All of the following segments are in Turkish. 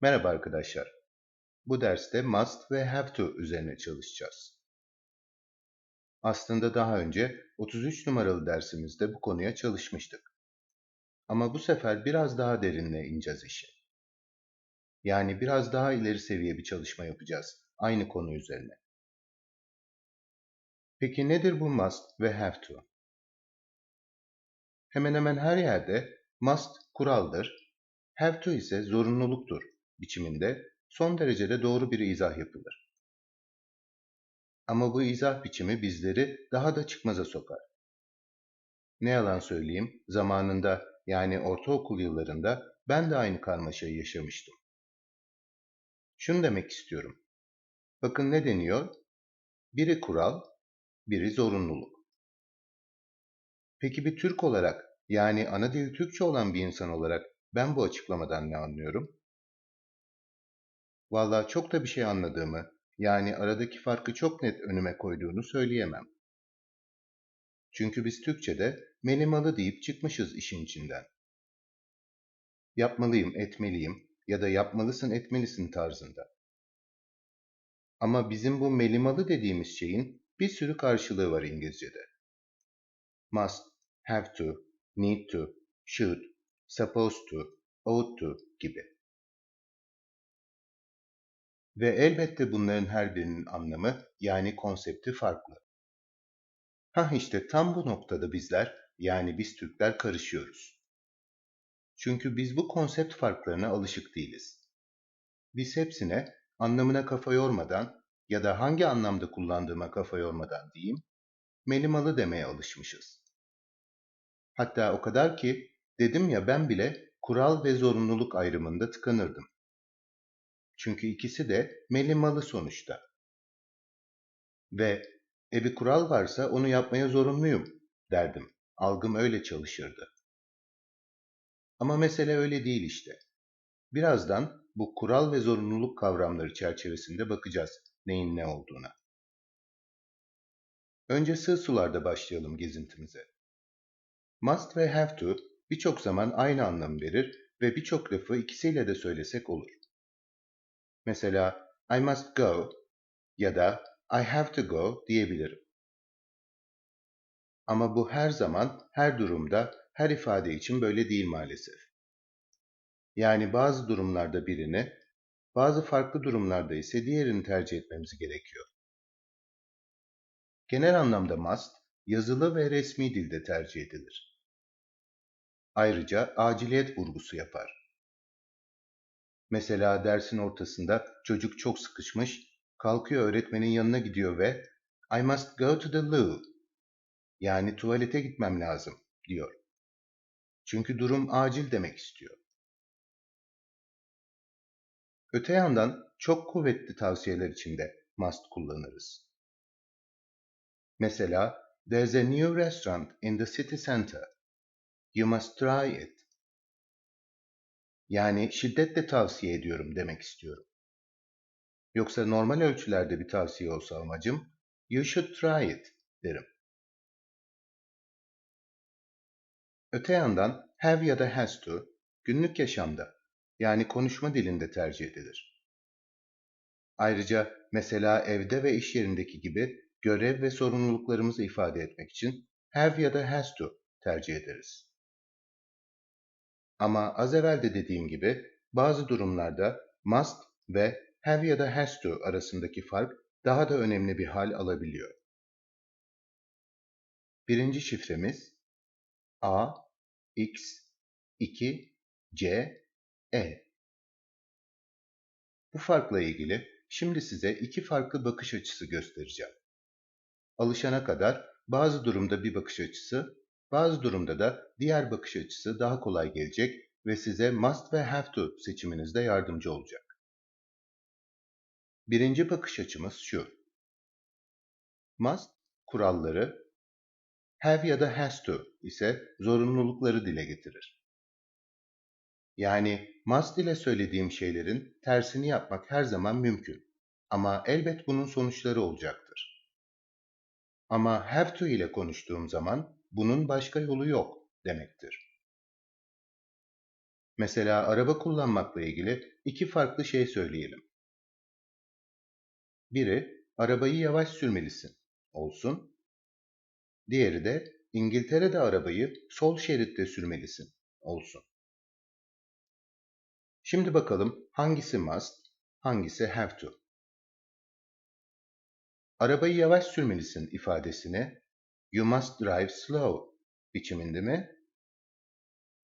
Merhaba arkadaşlar. Bu derste must ve have to üzerine çalışacağız. Aslında daha önce 33 numaralı dersimizde bu konuya çalışmıştık. Ama bu sefer biraz daha derinle ineceğiz işi. Yani biraz daha ileri seviye bir çalışma yapacağız aynı konu üzerine. Peki nedir bu must ve have to? Hemen hemen her yerde must kuraldır, have to ise zorunluluktur biçiminde son derecede doğru bir izah yapılır. Ama bu izah biçimi bizleri daha da çıkmaza sokar. Ne yalan söyleyeyim, zamanında yani ortaokul yıllarında ben de aynı karmaşayı yaşamıştım. Şunu demek istiyorum. Bakın ne deniyor? Biri kural, biri zorunluluk. Peki bir Türk olarak, yani ana dili Türkçe olan bir insan olarak ben bu açıklamadan ne anlıyorum? Vallahi çok da bir şey anladığımı, yani aradaki farkı çok net önüme koyduğunu söyleyemem. Çünkü biz Türkçe'de menimalı deyip çıkmışız işin içinden. Yapmalıyım, etmeliyim ya da yapmalısın, etmelisin tarzında. Ama bizim bu melimalı dediğimiz şeyin bir sürü karşılığı var İngilizce'de. Must, have to, need to, should, supposed to, ought to gibi. Ve elbette bunların her birinin anlamı yani konsepti farklı. Hah işte tam bu noktada bizler yani biz Türkler karışıyoruz. Çünkü biz bu konsept farklarına alışık değiliz. Biz hepsine anlamına kafa yormadan ya da hangi anlamda kullandığıma kafa yormadan diyeyim, melimalı demeye alışmışız. Hatta o kadar ki dedim ya ben bile kural ve zorunluluk ayrımında tıkanırdım. Çünkü ikisi de melimalı sonuçta. Ve e bir kural varsa onu yapmaya zorunluyum derdim. Algım öyle çalışırdı. Ama mesele öyle değil işte. Birazdan bu kural ve zorunluluk kavramları çerçevesinde bakacağız neyin ne olduğuna. Önce sığ sularda başlayalım gezintimize. Must ve have to birçok zaman aynı anlam verir ve birçok lafı ikisiyle de söylesek olur. Mesela I must go ya da I have to go diyebilirim. Ama bu her zaman, her durumda, her ifade için böyle değil maalesef. Yani bazı durumlarda birini, bazı farklı durumlarda ise diğerini tercih etmemiz gerekiyor. Genel anlamda must, yazılı ve resmi dilde tercih edilir. Ayrıca aciliyet vurgusu yapar. Mesela dersin ortasında çocuk çok sıkışmış, kalkıyor öğretmenin yanına gidiyor ve I must go to the loo yani tuvalete gitmem lazım diyor. Çünkü durum acil demek istiyor. Öte yandan çok kuvvetli tavsiyeler içinde must kullanırız. Mesela There's a new restaurant in the city center. You must try it. Yani şiddetle tavsiye ediyorum demek istiyorum. Yoksa normal ölçülerde bir tavsiye olsa amacım, you should try it derim. Öte yandan have ya da has to günlük yaşamda yani konuşma dilinde tercih edilir. Ayrıca mesela evde ve iş yerindeki gibi görev ve sorumluluklarımızı ifade etmek için have ya da has to tercih ederiz. Ama az evvel de dediğim gibi bazı durumlarda must ve have ya da has to arasındaki fark daha da önemli bir hal alabiliyor. Birinci şifremiz A, X, 2, C, E. Bu farkla ilgili şimdi size iki farklı bakış açısı göstereceğim. Alışana kadar bazı durumda bir bakış açısı, bazı durumda da diğer bakış açısı daha kolay gelecek ve size must ve have to seçiminizde yardımcı olacak. Birinci bakış açımız şu. Must kuralları, have ya da has to ise zorunlulukları dile getirir. Yani must ile söylediğim şeylerin tersini yapmak her zaman mümkün. Ama elbet bunun sonuçları olacaktır. Ama have to ile konuştuğum zaman bunun başka yolu yok demektir. Mesela araba kullanmakla ilgili iki farklı şey söyleyelim. Biri, arabayı yavaş sürmelisin olsun. Diğeri de, İngiltere'de arabayı sol şeritte sürmelisin olsun. Şimdi bakalım hangisi must, hangisi have to. Arabayı yavaş sürmelisin ifadesini you must drive slow biçiminde mi?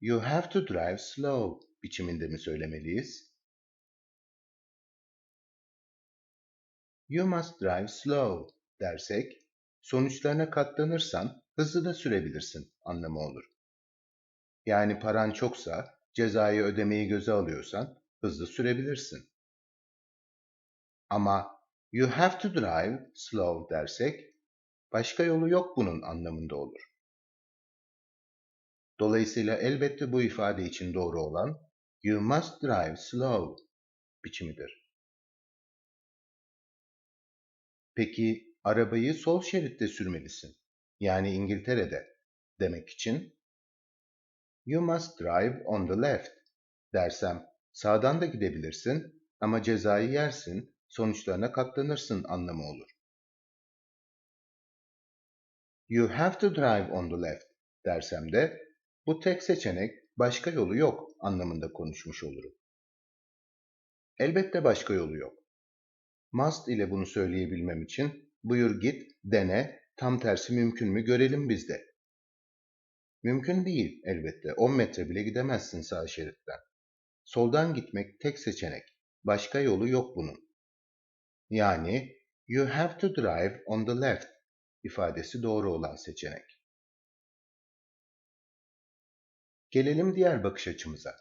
You have to drive slow biçiminde mi söylemeliyiz? You must drive slow dersek, sonuçlarına katlanırsan hızlı da sürebilirsin anlamı olur. Yani paran çoksa, cezayı ödemeyi göze alıyorsan hızlı sürebilirsin. Ama you have to drive slow dersek, başka yolu yok bunun anlamında olur. Dolayısıyla elbette bu ifade için doğru olan you must drive slow biçimidir. Peki arabayı sol şeritte sürmelisin. Yani İngiltere'de demek için you must drive on the left dersem sağdan da gidebilirsin ama cezayı yersin, sonuçlarına katlanırsın anlamı olur. You have to drive on the left dersem de bu tek seçenek başka yolu yok anlamında konuşmuş olurum. Elbette başka yolu yok. Must ile bunu söyleyebilmem için buyur git, dene, tam tersi mümkün mü görelim bizde. Mümkün değil elbette. 10 metre bile gidemezsin sağ şeritten. Soldan gitmek tek seçenek. Başka yolu yok bunun. Yani you have to drive on the left ifadesi doğru olan seçenek. Gelelim diğer bakış açımıza.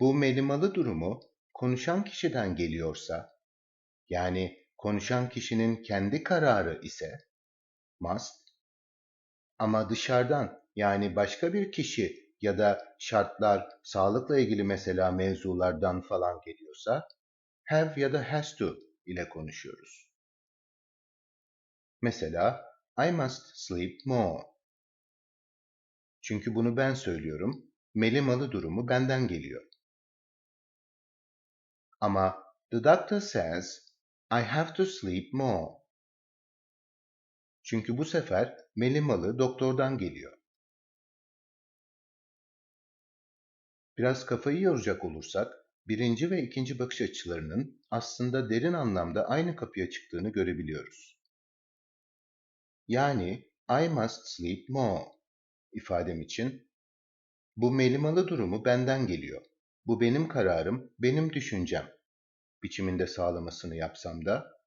Bu melimalı durumu konuşan kişiden geliyorsa, yani konuşan kişinin kendi kararı ise must, ama dışarıdan yani başka bir kişi ya da şartlar, sağlıkla ilgili mesela mevzulardan falan geliyorsa have ya da has to ile konuşuyoruz. Mesela I must sleep more. Çünkü bunu ben söylüyorum. Melimalı durumu benden geliyor. Ama the doctor says I have to sleep more. Çünkü bu sefer melimalı doktordan geliyor. Biraz kafayı yoracak olursak, birinci ve ikinci bakış açılarının aslında derin anlamda aynı kapıya çıktığını görebiliyoruz. Yani I must sleep more ifadem için. Bu melimalı durumu benden geliyor. Bu benim kararım, benim düşüncem. Biçiminde sağlamasını yapsam da.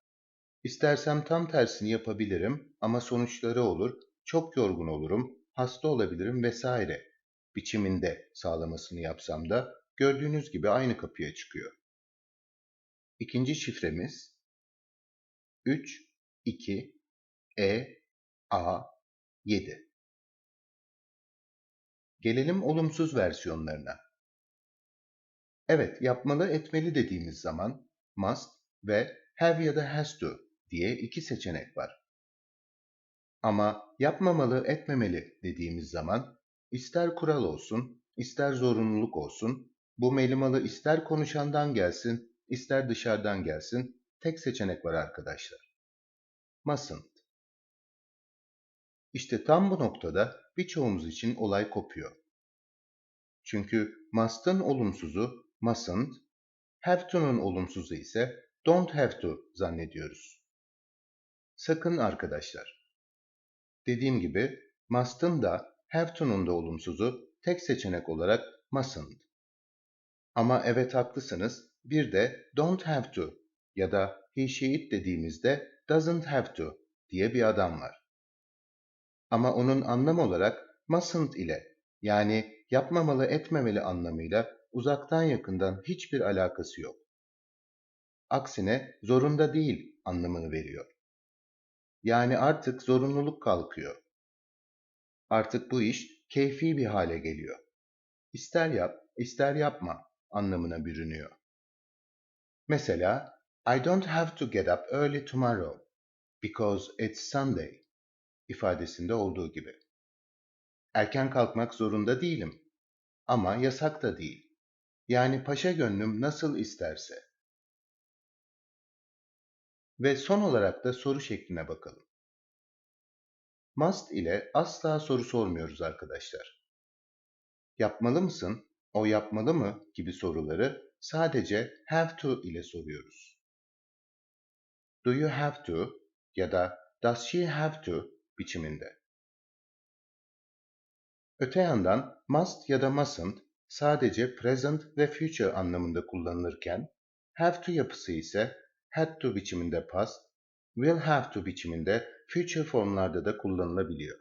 İstersem tam tersini yapabilirim ama sonuçları olur, çok yorgun olurum, hasta olabilirim vesaire. Biçiminde sağlamasını yapsam da gördüğünüz gibi aynı kapıya çıkıyor. İkinci şifremiz. 3 2 E A 7 Gelelim olumsuz versiyonlarına. Evet, yapmalı etmeli dediğimiz zaman must ve have ya da has to diye iki seçenek var. Ama yapmamalı etmemeli dediğimiz zaman ister kural olsun, ister zorunluluk olsun, bu melimalı ister konuşandan gelsin, ister dışarıdan gelsin, tek seçenek var arkadaşlar. Mustn't. İşte tam bu noktada birçoğumuz için olay kopuyor. Çünkü must'ın olumsuzu mustn't, have to'nun olumsuzu ise don't have to zannediyoruz. Sakın arkadaşlar. Dediğim gibi must'ın da have to'nun da olumsuzu tek seçenek olarak mustn't. Ama evet haklısınız bir de don't have to ya da he she it dediğimizde doesn't have to diye bir adam var. Ama onun anlam olarak mustn't ile yani yapmamalı etmemeli anlamıyla uzaktan yakından hiçbir alakası yok. Aksine zorunda değil anlamını veriyor. Yani artık zorunluluk kalkıyor. Artık bu iş keyfi bir hale geliyor. İster yap, ister yapma anlamına bürünüyor. Mesela, I don't have to get up early tomorrow because it's Sunday ifadesinde olduğu gibi. Erken kalkmak zorunda değilim. ama yasak da değil. Yani paşa gönlüm nasıl isterse. Ve son olarak da soru şekline bakalım. Must ile asla soru sormuyoruz arkadaşlar. Yapmalı mısın, o yapmalı mı gibi soruları sadece have to ile soruyoruz. Do you have to ya da does she have to biçiminde. Öte yandan must ya da mustn't sadece present ve future anlamında kullanılırken have to yapısı ise had to biçiminde past, will have to biçiminde future formlarda da kullanılabiliyor.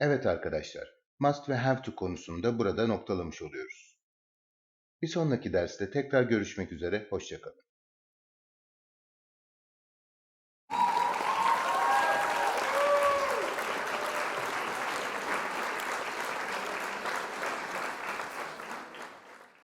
Evet arkadaşlar, must ve have to konusunda burada noktalamış oluyoruz. Bir sonraki derste tekrar görüşmek üzere, hoşçakalın.